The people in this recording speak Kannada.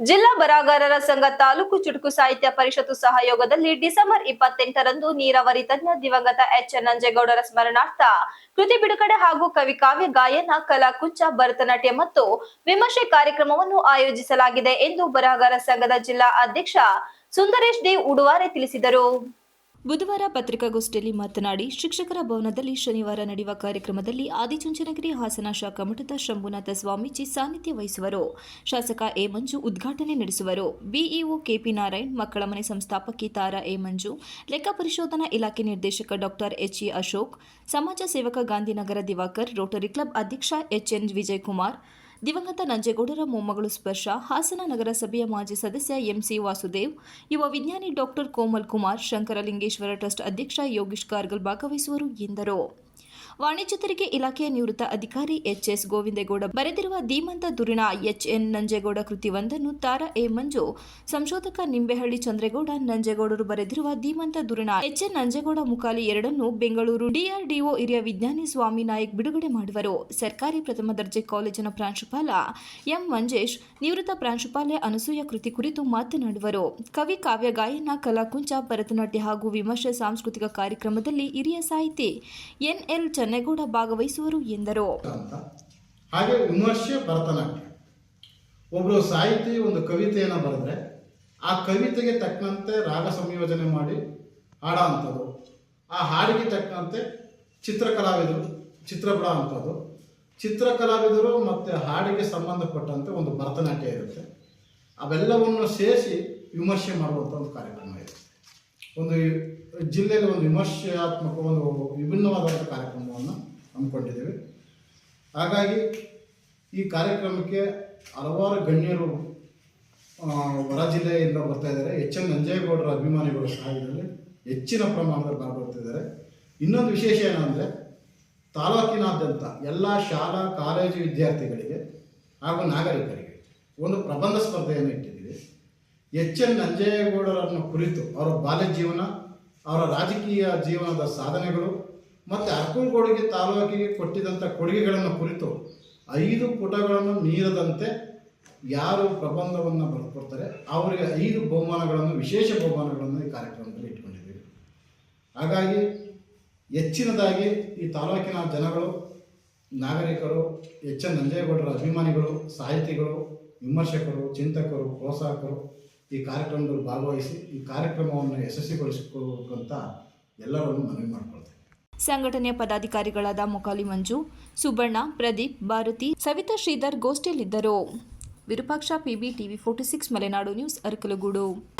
ಜಿಲ್ಲಾ ಬರಹಗಾರರ ಸಂಘ ತಾಲೂಕು ಚುಟುಕು ಸಾಹಿತ್ಯ ಪರಿಷತ್ತು ಸಹಯೋಗದಲ್ಲಿ ಡಿಸೆಂಬರ್ ಇಪ್ಪತ್ತೆಂಟರಂದು ನೀರಾವರಿ ತಜ್ಞ ದಿವಂಗತ ಎಚ್ ಎನ್ ನಂಜೇಗೌಡರ ಸ್ಮರಣಾರ್ಥ ಕೃತಿ ಬಿಡುಗಡೆ ಹಾಗೂ ಕವಿ ಕಾವ್ಯ ಗಾಯನ ಕಲಾಕುಂಚ ಭರತನಾಟ್ಯ ಮತ್ತು ವಿಮರ್ಶೆ ಕಾರ್ಯಕ್ರಮವನ್ನು ಆಯೋಜಿಸಲಾಗಿದೆ ಎಂದು ಬರಹಗಾರ ಸಂಘದ ಜಿಲ್ಲಾ ಅಧ್ಯಕ್ಷ ಸುಂದರೇಶ್ ದೇವ್ ಉಡುವಾರೆ ತಿಳಿಸಿದರು. ಬುಧವಾರ ಪತ್ರಿಕಾಗೋಷ್ಠಿಯಲ್ಲಿ ಮಾತನಾಡಿ, ಶಿಕ್ಷಕರ ಭವನದಲ್ಲಿ ಶನಿವಾರ ನಡೆಯುವ ಕಾರ್ಯಕ್ರಮದಲ್ಲಿ ಆದಿಚುಂಚನಗಿರಿ ಹಾಸನ ಶಾಖಾ ಮಠದ ಶಂಭುನಾಥ ಸ್ವಾಮೀಜಿ ಸಾನ್ನಿಧ್ಯ ವಹಿಸುವರು. ಶಾಸಕ ಎ ಮಂಜು ಉದ್ಘಾಟನೆ ನಡೆಸುವರು. ಬಿಇಒ ಕೆಪಿ ನಾರಾಯಣ್, ಮಕ್ಕಳ ಮನೆ ಸಂಸ್ಥಾಪಕಿ ತಾರಾ ಎ ಮಂಜು, ಲೆಕ್ಕ ಪರಿಶೋಧನಾ ಇಲಾಖೆ ನಿರ್ದೇಶಕ ಡಾಕ್ಟರ್ ಎಚ್ ಇ ಅಶೋಕ್, ಸಮಾಜ ಸೇವಕ ಗಾಂಧಿನಗರ ದಿವಾಕರ್, ರೋಟರಿ ಕ್ಲಬ್ ಅಧ್ಯಕ್ಷ ಎಚ್ ಎನ್ ವಿಜಯಕುಮಾರ್ ದಿವಂಗತ ನಂಜೇಗೌಡರ ಮೊಮ್ಮಗಳು ಸ್ಪರ್ಶ, ಹಾಸನ ನಗರಸಭೆಯ ಮಾಜಿ ಸದಸ್ಯ ಎಂಸಿ ವಾಸುದೇವ್, ಯುವ ವಿಜ್ಞಾನಿ ಡಾಕ್ಟರ್ ಕೋಮಲ್ ಕುಮಾರ್, ಶಂಕರಲಿಂಗೇಶ್ವರ ಟ್ರಸ್ಟ್ ಅಧ್ಯಕ್ಷ ಯೋಗೀಶ್ ಕಾರ್ಗಲ್ ಭಾಗವಹಿಸುವರು ಎಂದರು. ವಾಣಿಜ್ಯ ತೆರಿಗೆ ಇಲಾಖೆಯ ನಿವೃತ್ತ ಅಧಿಕಾರಿ ಎಚ್ಎಸ್ ಗೋವಿಂದೇಗೌಡ, ಬರೆದಿರುವ ಧೀಮಂತ ದುರಿಣ ಎಚ್ಎನ್ ನಂಜೇಗೌಡ ಕೃತಿವೊಂದನ್ನು ತಾರಾ ಎ ಮಂಜು, ಸಂಶೋಧಕ ನಿಂಬೆಹಳ್ಳಿ ಚಂದ್ರೇಗೌಡ ನಂಜೇಗೌಡರು ಬರೆದಿರುವ ಧೀಮಂತ ದುರಿಣ ಎಚ್ಎನ್ ನಂಜೇಗೌಡ ಮುಖಾಲಿ ಎರಡನ್ನು ಬೆಂಗಳೂರು ಡಿಆರ್ಡಿಒ ಹಿರಿಯ ವಿಜ್ಞಾನಿ ಸ್ವಾಮಿ ನಾಯಕ್ ಬಿಡುಗಡೆ ಮಾಡುವರು. ಸರ್ಕಾರಿ ಪ್ರಥಮ ದರ್ಜೆ ಕಾಲೇಜಿನ ಪ್ರಾಂಶುಪಾಲ ಎಂ ಮಂಜೇಶ್, ನಿವೃತ್ತ ಪ್ರಾಂಶುಪಾಲೆ ಅನಸೂಯ ಕೃತಿ ಕುರಿತು ಮಾತನಾಡುವರು. ಕವಿ, ಕಾವ್ಯ, ಗಾಯನ, ಕಲಾಕುಂಚ, ಭರತನಾಟ್ಯ ಹಾಗೂ ವಿಮರ್ಶೆ ಸಾಂಸ್ಕೃತಿಕ ಕಾರ್ಯಕ್ರಮದಲ್ಲಿ ಹಿರಿಯ ಸಾಹಿತಿ ಎನ್ಎಲ್ ಚನ್ನೇಗೌಡ ಭಾಗವಹಿಸುವರು ಎಂದರು. ಹಾಗೆ ವಿಮರ್ಶೆ ಭರತನಾಟ್ಯ. ಒಬ್ಬರು ಸಾಹಿತಿ ಒಂದು ಕವಿತೆಯನ್ನು ಬರೆದ್ರೆ ಆ ಕವಿತೆಗೆ ತಕ್ಕಂತೆ ರಾಗ ಸಂಯೋಜನೆ ಮಾಡಿ ಹಾಡೋ ಆ ಹಾಡಿಗೆ ತಕ್ಕಂತೆ ಚಿತ್ರಕಲಾವಿದರು ಚಿತ್ರ ಬಿಡೋ ಅಂಥದ್ದು. ಚಿತ್ರಕಲಾವಿದರು ಮತ್ತು ಹಾಡಿಗೆ ಸಂಬಂಧಪಟ್ಟಂತೆ ಒಂದು ಭರತನಾಟ್ಯ ಇರುತ್ತೆ. ಅವೆಲ್ಲವನ್ನು ಸೇರಿಸಿ ವಿಮರ್ಶೆ ಮಾಡುವಂಥ ಒಂದು ಕಾರ್ಯಕ್ರಮ ಒಂದು ಜಿಲ್ಲೆಯಲ್ಲಿ ಒಂದು ವಿಮರ್ಶಾತ್ಮಕ ಒಂದು ವಿಭಿನ್ನವಾದಂಥ ಕಾರ್ಯಕ್ರಮವನ್ನು ಹಮ್ಮಿಕೊಂಡಿದ್ದೇವೆ. ಹಾಗಾಗಿ ಈ ಕಾರ್ಯಕ್ರಮಕ್ಕೆ ಹಲವಾರು ಗಣ್ಯರು ಹೊರ ಜಿಲ್ಲೆಯಿಂದ ಬರ್ತಾ ಇದ್ದಾರೆ. ಎಚ್ ಎನ್ ನಂಜೇಗೌಡರ ಅಭಿಮಾನಿಗಳು ಸಹ ಇದರಲ್ಲಿ ಹೆಚ್ಚಿನ ಪ್ರಮಾಣದಲ್ಲಿ ಭಾಗವಹಿಸ್ತಿದ್ದಾರೆ. ಇನ್ನೊಂದು ವಿಶೇಷ ಏನಂದರೆ, ತಾಲೂಕಿನಾದ್ಯಂತ ಎಲ್ಲ ಶಾಲಾ, ಕಾಲೇಜು ವಿದ್ಯಾರ್ಥಿಗಳಿಗೆ ಹಾಗೂ ನಾಗರಿಕರಿಗೆ ಒಂದು ಪ್ರಬಂಧ ಸ್ಪರ್ಧೆಯನ್ನು ಇಟ್ಟಿದ್ದೀವಿ. ಎಚ್ ಎನ್ ನಂಜೇಗೌಡರನ್ನು ಕುರಿತು ಅವರ ಬಾಲ್ಯ ಜೀವನ, ಅವರ ರಾಜಕೀಯ ಜೀವನದ ಸಾಧನೆಗಳು ಮತ್ತು ಅರ್ಕಲ್ಗೋಡಿಗೆ ತಾಲೂಕಿಗೆ ಕೊಟ್ಟಿದ್ದಂಥ ಕೊಡುಗೆಗಳನ್ನು ಕುರಿತು ಐದು ಪುಟಗಳನ್ನು ಮೀರದಂತೆ ಯಾರು ಪ್ರಬಂಧವನ್ನು ಬರ್ಕೊಡ್ತಾರೆ, ಅವರಿಗೆ ಐದು ಬಹುಮಾನಗಳನ್ನು, ವಿಶೇಷ ಬಹುಮಾನಗಳನ್ನು ಈ ಕಾರ್ಯಕ್ರಮದಲ್ಲಿ ಇಟ್ಕೊಂಡಿದ್ದೀವಿ. ಹಾಗಾಗಿ ಹೆಚ್ಚಿನದಾಗಿ ಈ ತಾಲೂಕಿನ ಜನಗಳು, ನಾಗರಿಕರು, ಎಚ್ ಎನ್ ನಂಜೇಗೌಡರ ಅಭಿಮಾನಿಗಳು, ಸಾಹಿತಿಗಳು, ವಿಮರ್ಶಕರು, ಚಿಂತಕರು, ಪ್ರೋತ್ಸಾಹಕರು ಈ ಕಾರ್ಯಕ್ರಮದಲ್ಲಿ ಭಾಗವಹಿಸಿ ಈ ಕಾರ್ಯಕ್ರಮವನ್ನು ಯಶಸ್ವಿಗೊಳಿಸಿಕೊಳ್ಳಬೇಕಂತ ಎಲ್ಲರನ್ನು ಮನವಿ ಮಾಡಿಕೊಳ್ತೇನೆ. ಸಂಘಟನೆಯ ಪದಾಧಿಕಾರಿಗಳಾದ ಮೊಕಾಲಿ Manju, Subanna, Pradeep, Bharati, Savita Sridhar ಗೋಷ್ಠಿಯಲ್ಲಿದ್ದರು. Virupaksha, PB TV forty six, Malenadu news, Arakalagudu.